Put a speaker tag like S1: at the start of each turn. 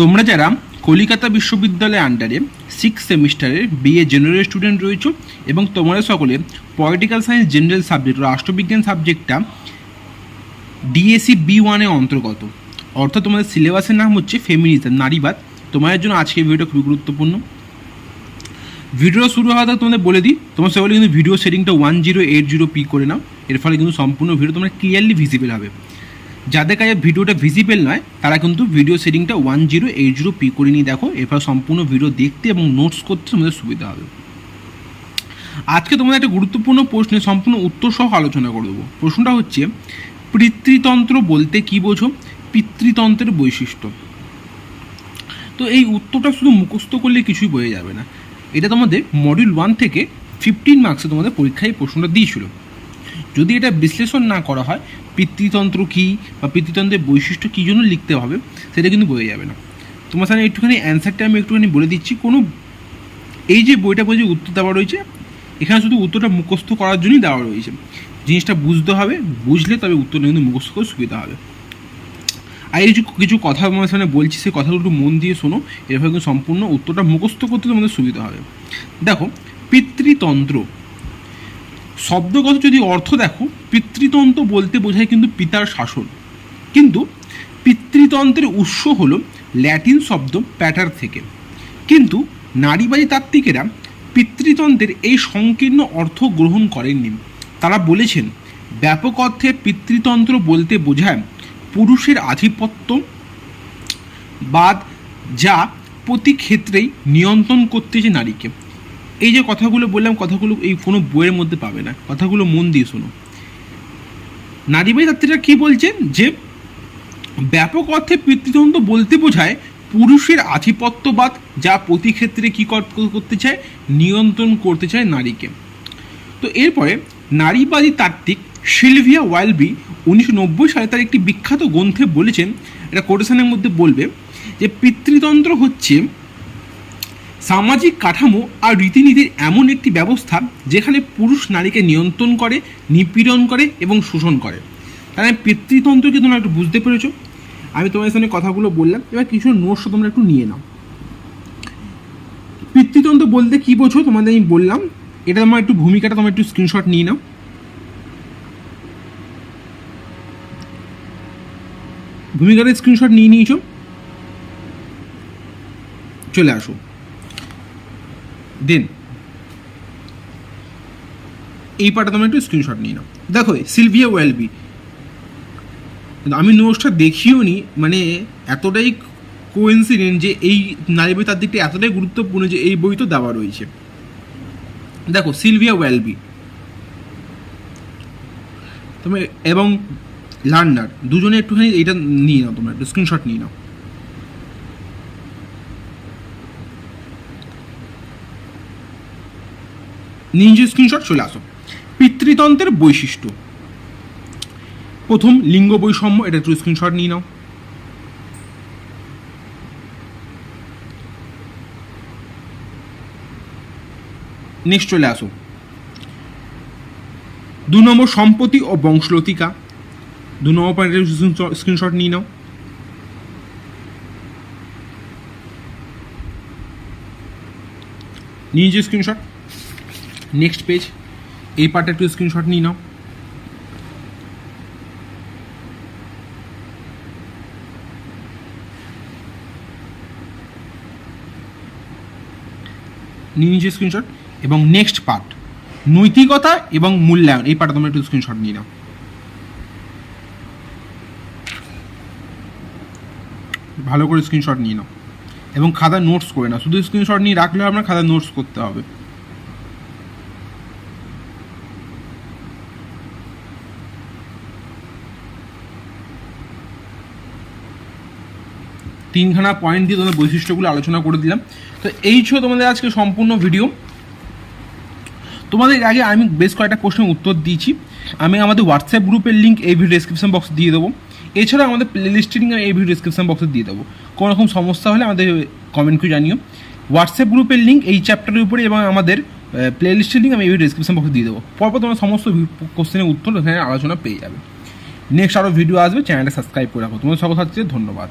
S1: তোমরা যারা কলিকাতা বিশ্ববিদ্যালয়ের আন্ডারে সিক্স সেমিস্টারের বিএ জেনারেল স্টুডেন্ট রয়েছে এবং তোমরা সকলে পলিটিক্যাল সায়েন্স জেনারেল সাবজেক্ট রাষ্ট্রবিজ্ঞান সাবজেক্টটা ডিএসসি বি ওয়ানের অন্তর্গত। অর্থাৎ তোমাদের সিলেবাসের নাম হচ্ছে ফেমিনিজম নারীবাদ, তোমাদের জন্য আজকের ভিডিওটা খুবই গুরুত্বপূর্ণ। ভিডিও শুরু হওয়া তোমাদের বলে দিই, তোমার সকলে কিন্তু video সেটিংটা one zero eight zero P করে নাও। এর ফলে কিন্তু সম্পূর্ণ ভিডিও তোমরা ক্লিয়ারলি ভিজিবল হবে। যাদের কাছে ভিডিওটা ভিজিবল নয়, তারা কিন্তু video সেটিংটা one zero eight zero P করে নিয়ে দেখো। এর ফলে সম্পূর্ণ ভিডিও দেখতে এবং নোটস করতে তোমাদের সুবিধা হবে। আজকে তোমাদের একটা গুরুত্বপূর্ণ প্রশ্নের সম্পূর্ণ উত্তর সহ আলোচনা করে দেবো। প্রশ্নটা হচ্ছে, পিতৃতন্ত্র বলতে কি বোঝো? পিতৃতন্ত্রের বৈশিষ্ট্য। তো এই উত্তরটা শুধু মুখস্থ করলে কিছুই বোঝা যাবে না। এটা তোমাদের মডিউল ওয়ান থেকে ফিফটিন মার্কসে তোমাদের পরীক্ষায় এই প্রশ্নটা দিয়েছিল। যদি এটা বিশ্লেষণ না করা হয়, পিতৃতন্ত্র কী বা পিতৃতন্ত্রের বৈশিষ্ট্য কী জন্য লিখতে হবে, সেটা কিন্তু বোঝা যাবে না। তোমার সামনে একটুখানি অ্যান্সারটা আমি একটুখানি বলে দিচ্ছি। কোনো, এই যে বইটা বই উত্তর দেওয়া রয়েছে, এখানে শুধু উত্তরটা মুখস্থ করার জন্যই দেওয়া রয়েছে। জিনিসটা বুঝতে হবে, বুঝলে তবে উত্তরটা কিন্তু মুখস্থ করে সুবিধা হবে। আর এই কিছু কথা তোমার সামনে বলছি, সেই কথাগুলো একটু মন দিয়ে শোনো এরপরে কিন্তু সম্পূর্ণ উত্তরটা মুখস্থ করতে তোমাদের সুবিধা হবে। দেখো, পিতৃতন্ত্র শব্দগত যদি অর্থ দেখো, পিতৃতন্ত্র বলতে বোঝায় কিন্তু পিতার শাসন। কিন্তু পিতৃতন্ত্রের উৎস হল ল্যাটিন শব্দ প্যাটার থেকে। কিন্তু নারীবাদী তাত্ত্বিকেরা পিতৃতন্ত্রের এই সংকীর্ণ অর্থ গ্রহণ করেননি। তারা বলেছেন, ব্যাপক অর্থে পিতৃতন্ত্র বলতে বোঝায় পুরুষের আধিপত্য বাদ যা প্রতি ক্ষেত্রেই নিয়ন্ত্রণ করতেছে নারীকে। এই যে কথাগুলো বললাম, কথাগুলো এই কোনো বইয়ের মধ্যে পাবে না। কথাগুলো মন দিয়ে শোনো। নারীবাদী তাত্ত্বিকরা কী বলছেন? যে ব্যাপক অর্থে পিতৃতন্ত্র বলতে বোঝায় পুরুষের আধিপত্যবাদ, যা প্রতি ক্ষেত্রে কী কর- করতে চায়? নিয়ন্ত্রণ করতে চায় নারীকে। তো এরপরে নারীবাদী তাত্ত্বিক সিলভিয়া ওয়াইলবি উনিশশো নব্বই সালে তার একটি বিখ্যাত গ্রন্থে বলেছেন, এটা কোটেশনের মধ্যে বলবে, যে পিতৃতন্ত্র হচ্ছে সামাজিক কাঠামো আর রীতিনীতির এমন একটি ব্যবস্থা যেখানে পুরুষ নারীকে নিয়ন্ত্রণ করে, নিপীড়ন করে এবং শোষণ করে। তাহলে পিতৃতন্ত্রকে তোমরা একটু বুঝতে পেরেছ? আমি তোমার সামনে কথাগুলো বললাম। এবার কিছু নোটস তোমরা একটু নিয়ে নাও। পিতৃতন্ত্র বলতে কি বোঝো? তোমাদের আমি বললাম। এটা তোমার একটু ভূমিকাটা তোমার একটু স্ক্রিনশট নিয়ে নাও। ভূমিকাটা স্ক্রিনশট নিয়ে নিয়েছো। চলে আসো। দেন। এই পাটা তোমরা একটু স্ক্রিনশট নিয়ে নাও। দেখো, সিলভিয়া ওয়েলবি। আমি নোটসটা দেখিও নি মানে এতটাই কোইন্সিডেন্ট যে এই নারী তার দিকটা এতটাই গুরুত্বপূর্ণ যে এই বই তো দেওয়া রয়েছে। দেখো, সিলভিয়া ওয়েলবি। তুমি এবং লার্নার, দুজনে একটুখানি এইটা নিয়ে নাও, তোমরা একটু স্ক্রিনশট নিয়ে নাও। নিজে স্ক্রিনশট চলে আসো। পিতৃতন্ত্রের বৈশিষ্ট্য। প্রথম লিঙ্গ বৈষম্য, এটা একটু স্ক্রিনশট নিয়ে নাও। নেক্সট চলে আসো। দু নম্বর সম্পত্তি ও বংশলতিকা। দু নম্বর পয়েন্টের স্ক্রিনশট নিয়ে নাও। নিয়ে যে স্ক্রিনশট নেক্সট পেজ এই পার্টটা একটু স্ক্রিনশট নিয়ে নাও। নিয়ে স্ক্রিনশট এবং নেক্সট পার্ট নৈতিকতা এবং মূল্যায়ন, এই পার্টটা তোমরা একটু স্ক্রিনশট নিয়ে নাও। ভালো করে স্ক্রিনশট নিয়ে নাও। এবং খাতা নোটস করে নাও। শুধু স্ক্রিনশট নিয়ে রাখলে আপনার খাতা নোটস করতে হবে। তিনখানা পয়েন্ট দিয়ে তোমাদের বৈশিষ্ট্যগুলো আলোচনা করে দিলাম। তো এই ছিল তোমাদের আজকে সম্পূর্ণ ভিডিও তোমাদের আগে আমি বেশ কয়েকটা কোশ্চেন উত্তর দিয়েছি। আমি আমাদের হোয়াটসঅ্যাপ গ্রুপের লিঙ্ক এই ভিডিও ডিসক্রিপশন বক্সে দিয়ে দেবো। এছাড়া আমাদের প্লে লিস্টের লিঙ্ক এই ভিডিও ডিসক্রিপশন বক্সে দিয়ে দেবো। কোনো রকম সমস্যা হলে আমাদের কমেন্ট করে জানিও। হোয়াটসঅ্যাপ গ্রুপের লিঙ্ক এই চ্যাপ্টারের উপরে এবং আমাদের প্লে লিস্টের লিঙ্ক আমি এই ভিডিও ডিসক্রিপশন বক্সে দিয়ে দেবো। পরপর তোমার সমস্ত কোশ্চেনের উত্তর এখানে আলোচনা পেয়ে যাবে। নেক্সট আরও ভিডিও আসবে চ্যানেলটা সাবস্ক্রাইব করে রাখো। তোমাদের সকল ছাত্রীদের ধন্যবাদ।